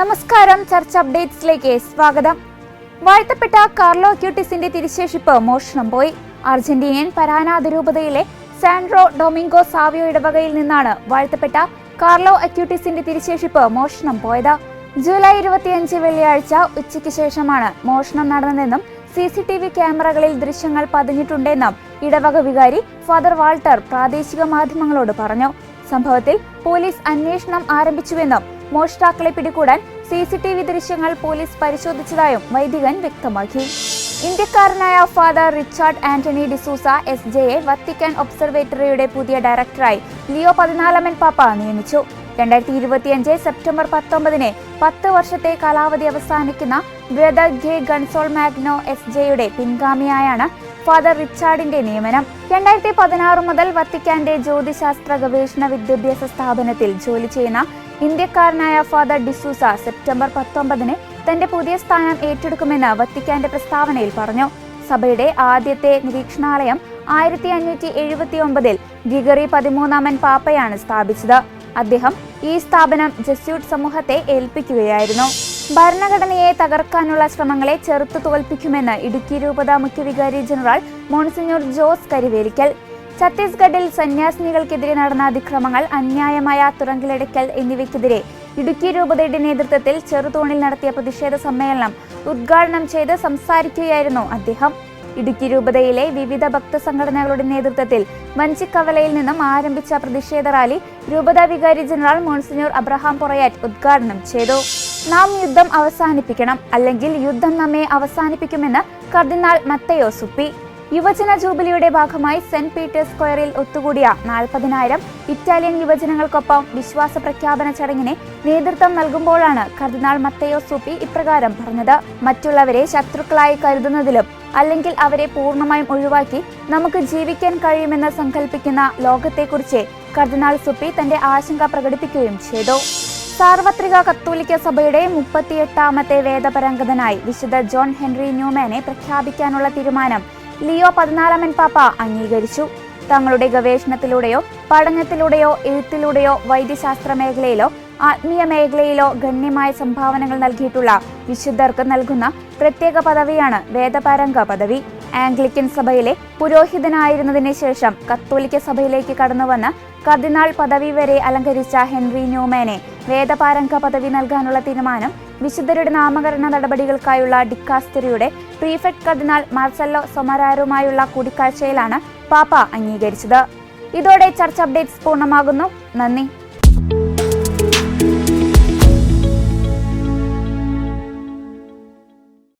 നമസ്കാരം. ചർച്ച അപ്ഡേറ്റ്സിലേക്ക് സ്വാഗതം. വാഴ്ത്തപ്പെട്ട കാർലോ ക്യൂട്ടിസിന്റെ തിരിശേഷിപ്പ് മോഷണം പോയി. അർജന്റീനിയൻ പരാനാതിരൂപതയിലെ സാൻഡ്രോ ഡൊമിംഗോ സാവിയോ ഇടവകയിൽ നിന്നാണ് വാഴ്ത്തപ്പെട്ട കാർലോ അക്യൂട്ടിസിന്റെ തിരിശേഷിപ്പ് മോഷണം പോയത്. ജൂലൈ ഇരുപത്തിയഞ്ച് വെള്ളിയാഴ്ച ഉച്ചയ്ക്ക് ശേഷമാണ് മോഷണം നടന്നതെന്നും സി സി ടി വി ക്യാമറകളിൽ ദൃശ്യങ്ങൾ പതിഞ്ഞിട്ടുണ്ടെന്നും ഇടവക വികാരി ഫാദർ വാൾട്ടർ പ്രാദേശിക മാധ്യമങ്ങളോട് പറഞ്ഞു. സംഭവത്തിൽ പോലീസ് അന്വേഷണം ആരംഭിച്ചുവെന്നും മോഷ്ടാക്കളെ പിടികൂടാൻ സി സി ടി വി ദൃശ്യങ്ങൾ പോലീസ് പരിശോധിച്ചതായും വൈദികൻ വ്യക്തമാക്കി. ഇന്ത്യക്കാരനായ father Richard Antony D'Souza S ജെയെ Vatican ഒബ്സർവേറ്ററിയുടെ പുതിയ ഡയറക്ടറായി ലിയോ പതിനാലാമൻ പാപ്പ നിയമിച്ചു. രണ്ടായിരത്തി ഇരുപത്തിയഞ്ച് സെപ്റ്റംബർ പത്തൊമ്പതിന് പത്ത് വർഷത്തെ കാലാവധി അവസാനിക്കുന്ന ബ്രദർ ഗെ ഗൺസോൾ മാഗ്നോ എസ് ജെയുടെ പിൻഗാമിയായാണ് ഫാദർ റിച്ചാർഡിന്റെ നിയമനം. രണ്ടായിരത്തി പതിനാറ് മുതൽ വത്തിക്കാന്റെ ജ്യോതിശാസ്ത്ര ഗവേഷണ വിദ്യാഭ്യാസ സ്ഥാപനത്തിൽ ജോലി ചെയ്യുന്ന ഇന്ത്യക്കാരനായ ഫാദർ ഡിസൂസ സെപ്റ്റംബർ പത്തൊമ്പതിന് തന്റെ പുതിയ സ്ഥാനം ഏറ്റെടുക്കുമെന്ന് വത്തിക്കാന്റെ പ്രസ്താവനയിൽ പറഞ്ഞു. സഭയുടെ ആദ്യത്തെ നിരീക്ഷണാലയം ആയിരത്തി അഞ്ഞൂറ്റി എഴുപത്തി ഒമ്പതിൽ ഗിഗറി പതിമൂന്നാമൻ പാപ്പയാണ് സ്ഥാപിച്ചത്. അദ്ദേഹം ഈ സ്ഥാപനം ജസ്യൂട്ട് സമൂഹത്തെ ഏൽപ്പിക്കുകയായിരുന്നു. ഭരണഘടനയെ തകർക്കാനുള്ള ശ്രമങ്ങളെ ചെറുത്തു തോൽപ്പിക്കുമെന്ന് ഇടുക്കി രൂപത മുഖ്യവികാരി ജനറൽ മോൺസിഞ്ഞൂർ ജോസ് കരിവേലിക്കൽ. ഛത്തീസ്ഗഡിൽ സന്യാസിനികൾക്കെതിരെ നടന്ന അതിക്രമങ്ങൾ അന്യായമായ തുറങ്കിലടയ്ക്കൽ എന്നിവയ്ക്കെതിരെ ഇടുക്കി രൂപതയുടെ നേതൃത്വത്തിൽ ചെറുതോണിൽ നടത്തിയ പ്രതിഷേധ സമ്മേളനം ഉദ്ഘാടനം ചെയ്ത് സംസാരിക്കുകയായിരുന്നു അദ്ദേഹം. ഇടുക്കി രൂപതയിലെ വിവിധ ഭക്ത സംഘടനകളുടെ നേതൃത്വത്തിൽ വഞ്ചിക്കവലയിൽ നിന്നും ആരംഭിച്ച പ്രതിഷേധ റാലി രൂപത വികാരി ജനറൽ മോൺസിനോർ അബ്രഹാം പൊറയാറ്റ് ഉദ്ഘാടനം ചെയ്തു. നാം യുദ്ധം അവസാനിപ്പിക്കണം അല്ലെങ്കിൽ യുദ്ധം നമ്മെ അവസാനിപ്പിക്കുമെന്ന് കർദിനാൾ മത്തയോ സുപ്പി. യുവജന ജൂബിലിയുടെ ഭാഗമായി സെന്റ് പീറ്റേഴ്സ് സ്ക്വയറിൽ ഒത്തുകൂടിയ നാൽപ്പതിനായിരം ഇറ്റാലിയൻ യുവജനങ്ങൾക്കൊപ്പം വിശ്വാസ പ്രഖ്യാപന ചടങ്ങിനെ നേതൃത്വം നൽകുമ്പോഴാണ് കർദിനാൾ മത്തയോ സൂപ്പി ഇപ്രകാരം പറഞ്ഞത്. മറ്റുള്ളവരെ ശത്രുക്കളായി കരുതുന്നതിലും അല്ലെങ്കിൽ അവരെ പൂർണമായും ഒഴിവാക്കി നമുക്ക് ജീവിക്കാൻ കഴിയുമെന്ന് സങ്കല്പിക്കുന്ന ലോകത്തെക്കുറിച്ച് കർദിനാൾ സുപ്പി തന്റെ ആശങ്ക പ്രകടിപ്പിക്കുകയും ചെയ്തു. സാർവത്രിക കത്തോലിക്ക സഭയുടെ മുപ്പത്തിയെട്ടാമത്തെ വേദപരംഗതനായി വിശുദ്ധ ജോൺ ഹെൻറി ന്യൂമാനെ പ്രഖ്യാപിക്കാനുള്ള തീരുമാനം ലിയോ പതിനാലാമൻ പാപ്പ അംഗീകരിച്ചു. തങ്ങളുടെ ഗവേഷണത്തിലൂടെയോ പഠനത്തിലൂടെയോ എഴുത്തിലൂടെയോ വൈദ്യശാസ്ത്ര മേഖലയിലോ ആത്മീയ മേഖലയിലോ ഗണ്യമായ സംഭാവനകൾ നൽകിയിട്ടുള്ള വിശുദ്ധർക്ക് നൽകുന്ന പ്രത്യേക പദവിയാണ് വേദപാരംഗ പദവി. ആംഗ്ലിക്കൻ സഭയിലെ പുരോഹിതനായിരുന്നതിന് ശേഷം കത്തോലിക്ക സഭയിലേക്ക് കടന്നുവന്ന് കർദിനാൾ പദവി വരെ അലങ്കരിച്ച ഹെൻറി ന്യൂമാനെ വേദപാരംഗ പദവി നൽകാനുള്ള തീരുമാനം വിശുദ്ധരുടെ നാമകരണ നടപടികൾക്കായുള്ള ഡിക്കാസ്റ്ററിയുടെ പ്രീഫെക്ട് കർദിനാൾ മാർസല്ലോ സൊമരാരുമായുള്ള കൂടിക്കാഴ്ചയിലാണ് പാപ്പ അംഗീകരിച്ചത്. ഇതോടെ ചർച്ച് അപ്ഡേറ്റ്സ് പൂർണമാകുന്നു. നന്ദി.